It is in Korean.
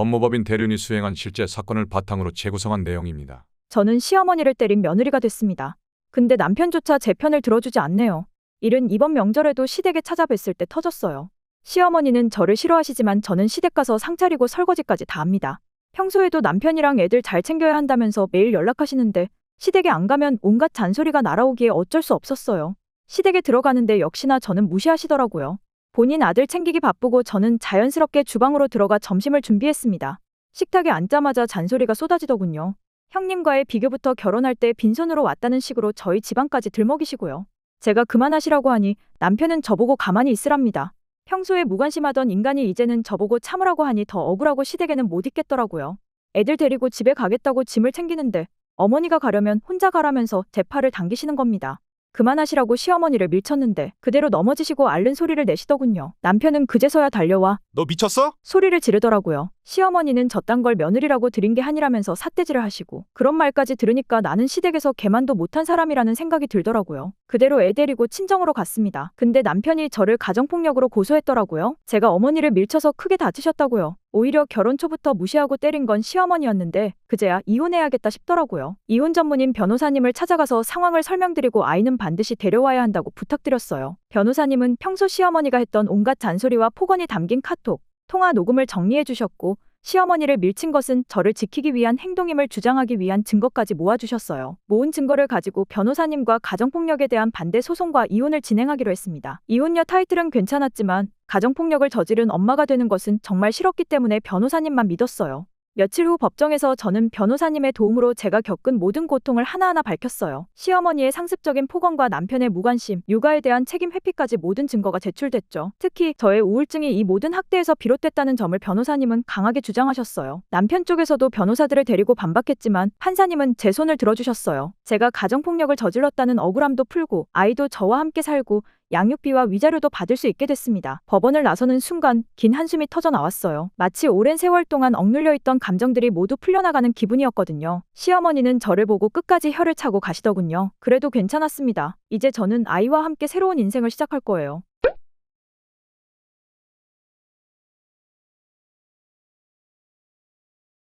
법무법인 대륜이 수행한 실제 사건을 바탕으로 재구성한 내용입니다. 저는 시어머니를 때린 며느리가 됐습니다. 근데 남편조차 제 편을 들어주지 않네요. 일은 이번 명절에도 시댁에 찾아뵀을 때 터졌어요. 시어머니는 저를 싫어하시지만 저는 시댁 가서 상 차리고 설거지까지 다 합니다. 평소에도 남편이랑 애들 잘 챙겨야 한다면서 매일 연락하시는데 시댁에 안 가면 온갖 잔소리가 날아오기에 어쩔 수 없었어요. 시댁에 들어가는데 역시나 저는 무시하시더라고요. 본인 아들 챙기기 바쁘고 저는 자연스럽게 주방으로 들어가 점심을 준비했습니다. 식탁에 앉자마자 잔소리가 쏟아지더군요. 형님과의 비교부터 결혼할 때 빈손으로 왔다는 식으로 저희 집안까지 들먹이시고요. 제가 그만하시라고 하니 남편은 저보고 가만히 있으랍니다. 평소에 무관심하던 인간이 이제는 저보고 참으라고 하니 더 억울하고 시댁에는 못 있겠더라고요. 애들 데리고 집에 가겠다고 짐을 챙기는데 어머니가 가려면 혼자 가라면서 제 팔을 당기시는 겁니다. 그만하시라고 시어머니를 밀쳤는데 그대로 넘어지시고 앓는 소리를 내시더군요. 남편은 그제서야 달려와 너 미쳤어? 소리를 지르더라고요. 시어머니는 저딴 걸 며느리라고 드린 게 아니라면서 삿대질을 하시고 그런 말까지 들으니까 나는 시댁에서 개만도 못한 사람이라는 생각이 들더라고요. 그대로 애 데리고 친정으로 갔습니다. 근데 남편이 저를 가정폭력으로 고소했더라고요. 제가 어머니를 밀쳐서 크게 다치셨다고요. 오히려 결혼 초부터 무시하고 때린 건 시어머니였는데 그제야 이혼해야겠다 싶더라고요. 이혼 전문인 변호사님을 찾아가서 상황을 설명드리고 아이는 반드시 데려와야 한다고 부탁드렸어요. 변호사님은 평소 시어머니가 했던 온갖 잔소리와 폭언이 담긴 카톡, 통화 녹음을 정리해 주셨고 시어머니를 밀친 것은 저를 지키기 위한 행동임을 주장하기 위한 증거까지 모아주셨어요. 모은 증거를 가지고 변호사님과 가정폭력에 대한 반대 소송과 이혼을 진행하기로 했습니다. 이혼녀 타이틀은 괜찮았지만 가정폭력을 저지른 엄마가 되는 것은 정말 싫었기 때문에 변호사님만 믿었어요. 며칠 후 법정에서 저는 변호사님의 도움으로 제가 겪은 모든 고통을 하나하나 밝혔어요. 시어머니의 상습적인 폭언과 남편의 무관심, 육아에 대한 책임 회피까지 모든 증거가 제출됐죠. 특히 저의 우울증이 이 모든 학대에서 비롯됐다는 점을 변호사님은 강하게 주장하셨어요. 남편 쪽에서도 변호사들을 데리고 반박했지만 판사님은 제 손을 들어주셨어요. 제가 가정폭력을 저질렀다는 억울함도 풀고 아이도 저와 함께 살고 양육비와 위자료도 받을 수 있게 됐습니다. 법원을 나서는 순간 긴 한숨이 터져 나왔어요. 마치 오랜 세월 동안 억눌려 있던 감정들이 모두 풀려나가는 기분이었거든요. 시어머니는 저를 보고 끝까지 혀를 차고 가시더군요. 그래도 괜찮았습니다. 이제 저는 아이와 함께 새로운 인생을 시작할 거예요.